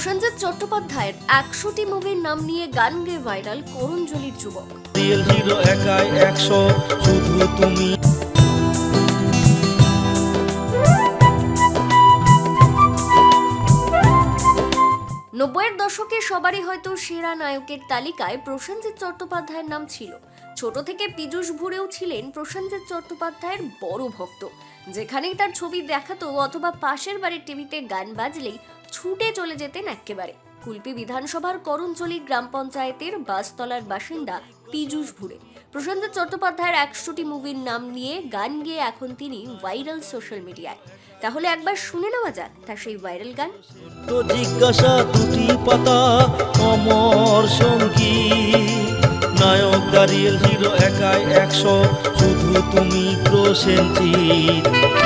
প্রসেনজিৎ চট্টোপাধ্যায়ের একশোটি মুভির নাম নিয়ে গান গেয়ে ভাইরাল করুণজলির যুবক। হিরো একাই একশো শুধু তুমি। নব্বইয়ের দশকে সবারই হয়তো সেরা নায়কের তালিকায় প্রসেনজিৎ চট্টোপাধ্যায়ের নাম ছিল। ছোট থেকে পীযূষ ভুরেও ছিলেন প্রসেনজিৎ চট্টোপাধ্যায়ের বড় ভক্ত। যেখানেই তার ছবি দেখাতো অথবা পাশের বাড়ির টিভিতে গান বাজলেই ছুটে চলে যেতেন এক্কেবারে কুলপি বিধানসভার করণচলি গ্রাম পঞ্চায়েতের বাসতলার বাসিন্দা পীযূষ ভুরে প্রসেনজিৎ চট্টোপাধ্যায়ের একশোটি মুভির নাম নিয়ে গান গেয়ে এখন তিনি ভাইরাল সোশ্যাল মিডিয়ায়। তাহলে একবার শুনে নেওয়া যাক তার সেই ভাইরাল গান। জিজ্ঞাসা দুটি পাতা, অমর সঙ্গী। নায়ক রিয়েল হিরো একাই একশো, শুধু তুমি প্রসেনজিৎ।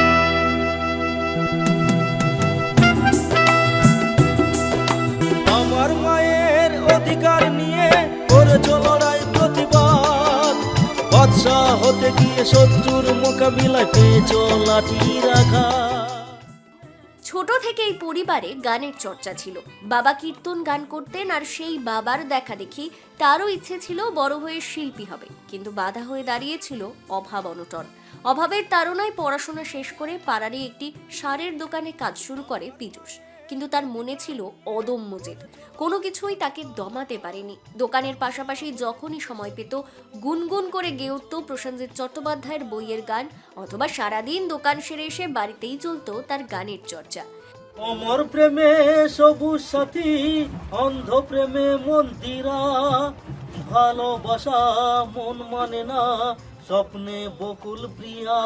অধিকার নিয়ে করেছ লড়াই প্রতিবাদ। বাদশাহ হতে গিয়ে শত্রুর মোকাবিলায় পেয়েছ লাঠি রাখা ছোট থেকেই পরিবারে গানের চর্চা ছিল। বাবা কীর্তন গান করতেন আর সেই বাবার দেখা দেখি তারও ইচ্ছে ছিল বড় হয়ে শিল্পী হবে। কিন্তু বাধা হয়ে দাঁড়িয়েছিল অভাব অনটন। অভাবের তাড়নায় পড়াশোনা শেষ করে পাড়ারই একটি সারের দোকানে কাজ শুরু করে পীযূষ। কিন্তু তার মনে ছিল অদম্য জেদ। কোনো কিছুই তাকে দমাতে পারেনি। দোকানের পাশাপাশি যখনই সময় পেত, গুনগুন করে গেয়ে উঠত প্রসেনজিৎ চট্টোপাধ্যায়ের বইয়ের গান অথবা সারাদিন দোকান সেরে এসে বাড়িতেই চলতো তার গানের চর্চা। অমর প্রেমে সবুজ সাথী, অন্ধ প্রেমে মন্দিরা। ভালোবাসা মন মানে না, স্বপ্নে বকুল প্রিয়া।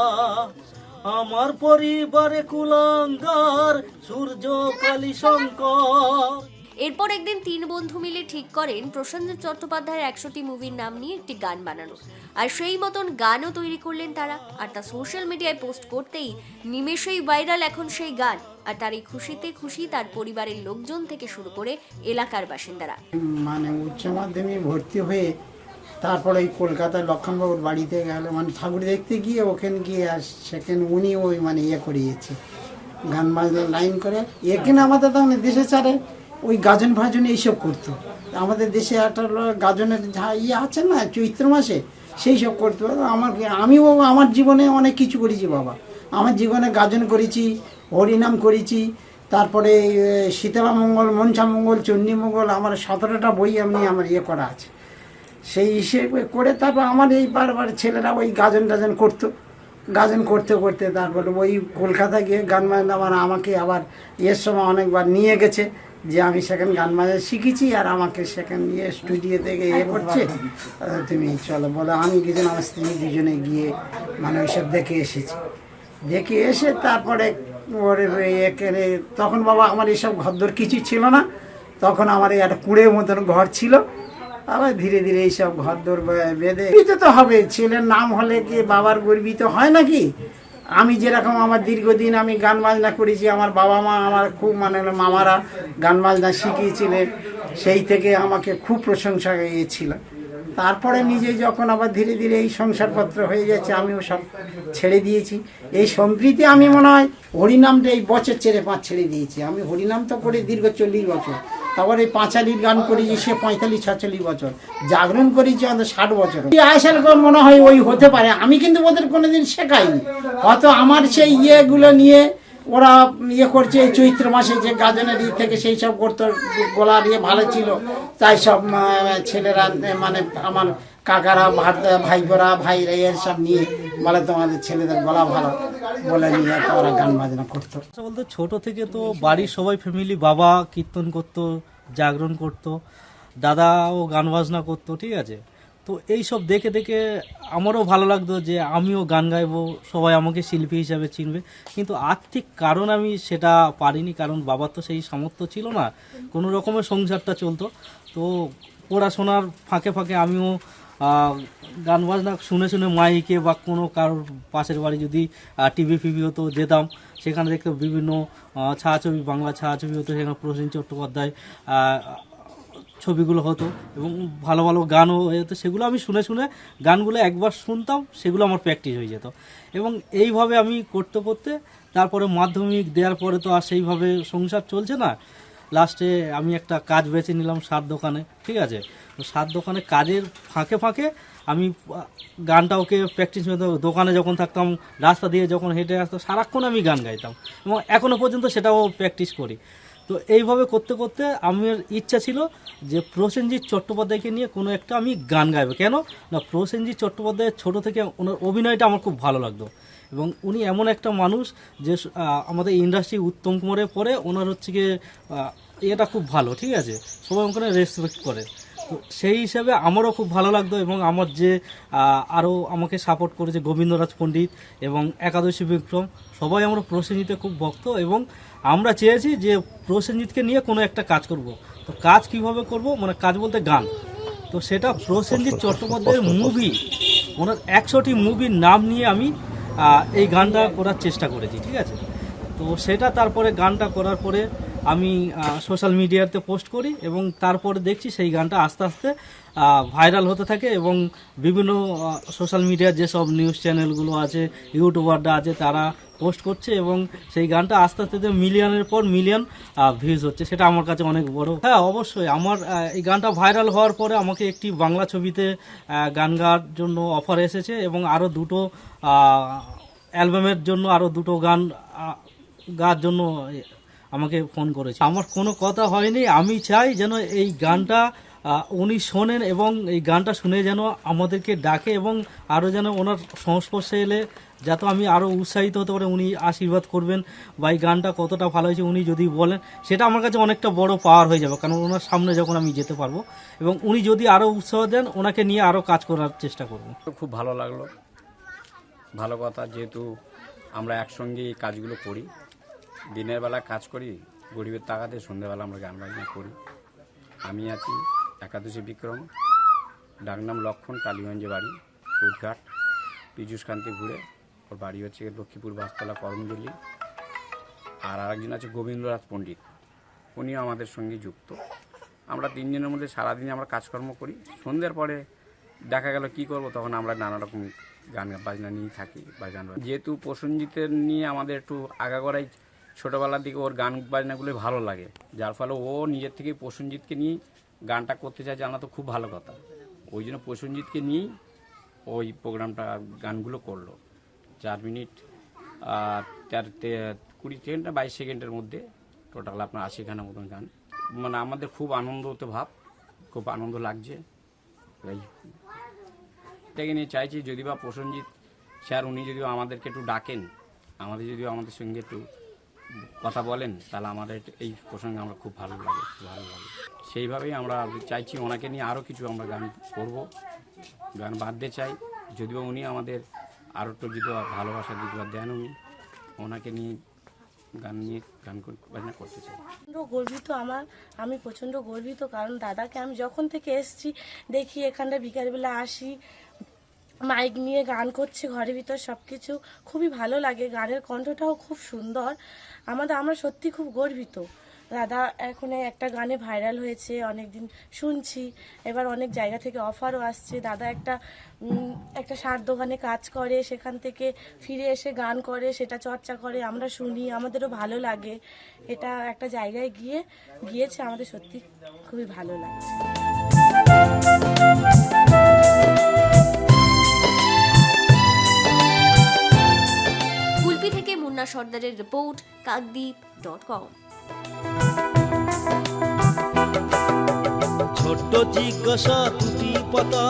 আমার পরিবারে কুলাঙ্গার সূর্য কালী শঙ্কর। এরপর একদিন তিন বন্ধু মিলে ঠিক করেন প্রসেনজিৎ চট্টোপাধ্যায়ের একশোটি মুভির নাম নিয়ে একটি গান বানানো। আর সেই মতন গানও তৈরি করলেন তারা। আর তা সোশ্যাল মিডিয়ায় পোস্ট করতেই নিমেষেই ভাইরাল এখন সেই গান। আর তার এই খুশিতে খুশি তার পরিবারের লোকজন থেকে শুরু করে এলাকার বাসিন্দারা। মানে উচ্চ মাধ্যমিক ভর্তি হয়ে তারপরে ওই কলকাতায় লক্ষণবাবুর বাড়িতে গেল। মানে ঠাকুর দেখতে গিয়ে ওখানে গিয়ে আর সেখানে উনি ওই মানে ইয়ে করিয়েছে, গান বাজনা লাইন করে। এখানে আমাদের তখন দেশে ছাড়ে, ওই গাজন ভাজন এইসব করতো। আমাদের দেশে একটা গাজনের যা ইয়ে আছে না, চৈত্র মাসে সেই সব করতো। আমার আমিও আমার জীবনে অনেক কিছু করেছি বাবা। আমার জীবনে গাজন করেছি, হরিনাম করেছি, তারপরে শীতলা মঙ্গল, মনসা মঙ্গল, চণ্ডী মঙ্গল, আমার সতেরোটা বই আমি, আমার ইয়ে করা আছে। সেই হিসেবে করে তারপর আমার এই বারবার ছেলেরা ওই গাজন টাজন করতো। গাজন করতে করতে তারপরে ওই কলকাতা গিয়ে গান বাজনা আবার আমাকে আবার এর সময় অনেকবার নিয়ে গেছে যে আমি সেখানে গান বাজনা শিখেছি আর আমাকে সেখানে গিয়ে স্টুডিও থেকে ইয়ে করছে। তুমি চলো বলে, আমি কিছু আমার স্ত্রী দুজনে গিয়ে মানে ওইসব দেখে এসেছি। দেখে এসে তারপরে ওর এখানে তখন বাবা আমার এসব ঘরদোর কিছু ছিল না। তখন আমার একটা কুড়ে মতন ঘর ছিল। আবার ধীরে ধীরে এইসব ঘর দোর বেঁধে গর্বিত তো হবে, ছেলের নাম হলে কি বাবার গর্বিত হয় নাকি? আমি যেরকম আমার দীর্ঘদিন আমি গান বাজনা করেছি, আমার বাবা মা আমার খুব মানে মামারা গান বাজনা শিখিয়েছিলেন, সেই থেকে আমাকে খুব প্রশংসা ইয়েছিল তারপরে নিজে যখন আবার ধীরে ধীরে এই সংসারপত্র হয়ে যাচ্ছে আমিও সব ছেড়ে দিয়েছি। এই সম্প্রীতি আমি মনে হয় হরিনামটা এই বছর ছেড়ে পাঁচ ছেড়ে দিয়েছি। আমি হরিনাম তো করে দীর্ঘ চল্লিশ বছর। তারপর এই পাঁচালির গান করেছি সে পঁয়তাল্লিশ ছচল্লিশ বছর। জাগরণ করেছি আমাদের ষাট বছর করে মনে হয় ওই হতে পারে। আমি কিন্তু ওদের কোনোদিন শেখাইনি। হয়তো আমার সেই ইয়েগুলো নিয়ে ওরা ইয়ে করছে, এই চৈত্র মাসে যে গাজনের ইয়ে থেকে সেই সব করতো গলার ইয়ে ভালো ছিল। তাই সব ছেলেরা মানে আমার কাকারা, ভাত বোরা ভাইরা, এর সব নিয়ে বলে তোমাদের ছেলেদের গলা ভালো বলে নিয়ে ওরা গান বাজনা করতো। বলতো বলতে ছোট থেকে তো বাড়ির সবাই ফ্যামিলি বাবা কীর্তন করতো, জাগরণ করতো, দাদাও গান বাজনা করতো, ঠিক আছে? তো এই সব দেখে দেখে আমারও ভালো লাগতো যে আমিও গান গাইবো, সবাই আমাকে শিল্পী হিসাবে চিনবে। কিন্তু আর্থিক কারণ আমি সেটা পারিনি, কারণ বাবার তো সেই সামর্থ্য ছিল না। কোনো রকমের সংসারটা চলতো। তো পড়াশোনার ফাঁকে ফাঁকে আমিও গান বাজনা শুনে শুনে মাইকে বা কোনো কারোর পাশের বাড়ি যদি টিভি ফিভি হতো যেতাম, সেখানে দেখতে বিভিন্ন ছায়াছবি, বাংলা ছায়াছবি হতো, সেখানে প্রসেন চট্টোপাধ্যায় ছবিগুলো হতো এবং ভালো ভালো গানও হয়ে যেত সেগুলো আমি শুনে শুনে গানগুলো একবার শুনতাম, সেগুলো আমার প্র্যাকটিস হয়ে যেত। এবং এইভাবে আমি করতে করতে তারপরে মাধ্যমিক দেওয়ার পরে তো আর সেইভাবে সংসার চলছে না। লাস্টে আমি একটা কাজ বেছে নিলাম সার দোকানে, ঠিক আছে? তো সার দোকানে কাজের ফাঁকে ফাঁকে আমি গানটা ওকে প্র্যাকটিস দোকানে যখন থাকতাম, রাস্তা দিয়ে যখন হেঁটে আসতাম, সারাক্ষণ আমি গান গাইতাম। এবং এখনও পর্যন্ত সেটাও প্র্যাকটিস করি। তো এইভাবে করতে করতে আমার ইচ্ছা ছিল যে প্রসেনজিৎ চট্টোপাধ্যায়কে নিয়ে কোনো একটা আমি গান গাইবো। কেন? না, প্রসেনজিৎ চট্টোপাধ্যায়ের ছোটো থেকে ওনার অভিনয়টা আমার খুব ভালো লাগতো। এবং উনি এমন একটা মানুষ যে আমাদের ইন্ডাস্ট্রি উত্তম কুমারের পরে ওনার হচ্ছে গিয়ে এটা খুব ভালো, ঠিক আছে? সবাই ওখানে রেসপেক্ট করে। সেই হিসাবে আমারও খুব ভালো লাগতো এবং আমার যে আরও আমাকে সাপোর্ট করেছে গোবিন্দরাজ পণ্ডিত এবং একাদশী বিক্রম, সবাই আমরা প্রসেনজিতে খুব ভক্ত এবং আমরা চেয়েছি যে প্রসেনজিৎকে নিয়ে কোনো একটা কাজ করব। তো কাজ কীভাবে করব? মানে কাজ বলতে গান। তো সেটা প্রসেনজিৎ চট্টোপাধ্যায়ের মুভি ওনার একশোটি মুভির নাম নিয়ে আমি এই গানটা করার চেষ্টা করেছি, ঠিক আছে? তো সেটা তারপরে গানটা করার পরে আমি সোশ্যাল মিডিয়াতে পোস্ট করি এবং তারপরে দেখছি সেই গানটা আস্তে আস্তে ভাইরাল হতে থাকে এবং বিভিন্ন সোশ্যাল মিডিয়ার যেসব নিউজ চ্যানেলগুলো আছে ইউটিউবাররা আছে, তারা পোস্ট করছে এবং সেই গানটা আস্তে আস্তে মিলিয়নের পর মিলিয়ন ভিউজ হচ্ছে। সেটা আমার কাছে অনেক বড়। হ্যাঁ অবশ্যই আমার এই গানটা ভাইরাল হওয়ার পরে আমাকে একটি বাংলা ছবিতে গান গাওয়ার জন্য অফার এসেছে এবং আরও দুটো অ্যালবামের জন্য আরও দুটো গান গাওয়ার জন্য আমাকে ফোন করেছে। আমার কোনো কথা হয়নি, আমি চাই যেন এই গানটা উনি শোনেন এবং এই গানটা শুনে যেন আমাদেরকে ডাকে এবং আরও যেন ওনার সংস্পর্শে এলে যাতে আমি আরও উৎসাহিত হতে পারে, উনি আশীর্বাদ করবেন বা এই গানটা কতটা ভালো হয়েছে উনি যদি বলেন, সেটা আমার কাছে অনেকটা বড় পাওয়ার হয়ে যাবে, কারণ ওনার সামনে যখন আমি যেতে পারব এবং উনি যদি আরও উৎসাহ দেন, ওনাকে নিয়ে আরও কাজ করার চেষ্টা করব। খুব ভালো লাগল। ভালো কথা, যেহেতু আমরা একসঙ্গে এই কাজগুলো করি দিনের বেলা কাজ করি, গরিবের টাকাতে সন্ধ্যেবেলা আমরা গান বাজনা করি। আমি আছি একাদশী বিক্রম ডাকনাম লক্ষণ, টালিগঞ্জে বাড়ি কুটঘাট পীযুষ কান্তি ঘুরে। ওর বাড়ি হচ্ছে লক্ষ্মীপুর বাসতলা করমজলি। আর আরেকজন আছে গোবিন্দরাজ পণ্ডিত, উনিও আমাদের সঙ্গে যুক্ত। আমরা তিনজনের মধ্যে সারাদিন আমরা কাজকর্ম করি। সন্ধ্যের পরে দেখা গেল কি করব, তখন আমরা নানা রকম গান বাজনা নিয়ে থাকি বা গান যেহেতু প্রসেনজিতের নিয়ে আমাদের একটু আগাগোড়াই ছোটোবেলার দিকে ওর গান বাজনাগুলোই ভালো লাগে। যার ফলে ও নিজের থেকে প্রসেনজিৎকে নিয়ে গানটা করতে চায় জানা তো খুব ভালো কথা। ওই জন্য প্রসেনজিৎকে নিয়েই ওই প্রোগ্রামটা গানগুলো করল। চার মিনিট চার কুড়ি সেকেন্ড না বাইশ সেকেন্ডের মধ্যে টোটাল আপনার আশিখানা মতন গান। মানে আমাদের খুব আনন্দ হতে ভাব, খুব আনন্দ লাগছে। এই এটাকে নিয়ে চাইছি যদি বা প্রসেনজিৎ স্যার, উনি যদি আমাদেরকে একটু ডাকেন, আমাদের যদি আমাদের সঙ্গে একটু কথা বলেন, তাহলে আমাদের এই প্রসঙ্গে আমরা খুব ভালো লাগে ভালো লাগে। সেইভাবেই আমরা চাইছি ওনাকে নিয়ে আরও কিছু আমরা গান করব, গান বাঁধতে চাই। যদিও উনি আমাদের আরও একটু যদি ভালোবাসা দিতে দেন উনি, ওনাকে নিয়ে গান নিয়ে গান বাজনা করতে চাই। প্রচণ্ড গর্বিত আমার, আমি প্রচণ্ড গর্বিত, কারণ দাদাকে আমি যখন থেকে এসছি, দেখি এখানটা বিকালবেলা আসি মাইক নিয়ে গান করছে, ঘরের ভিতর সব কিছু খুবই ভালো লাগে, গানের কণ্ঠটাও খুব সুন্দর। আমাদের, আমরা সত্যি খুব গর্বিত। দাদা, এখন একটা গানে ভাইরাল হয়েছে অনেক দিন শুনছি। এবার অনেক জায়গা থেকে অফারও আসছে। দাদা একটা একটা সার দোকানে কাজ করে, সেখান থেকে ফিরে এসে গান করে, সেটা চর্চা করে, আমরা শুনি, আমাদেরও ভালো লাগে। এটা একটা জায়গায় গিয়ে, গিয়েছে, আমাদের সত্যি খুবই ভালো লাগছে। মুন্না সর্দারের রিপোর্ট কাকদ্বীপ ডট কম ছোট্ট জিজ্ঞাসা দুটি পাতা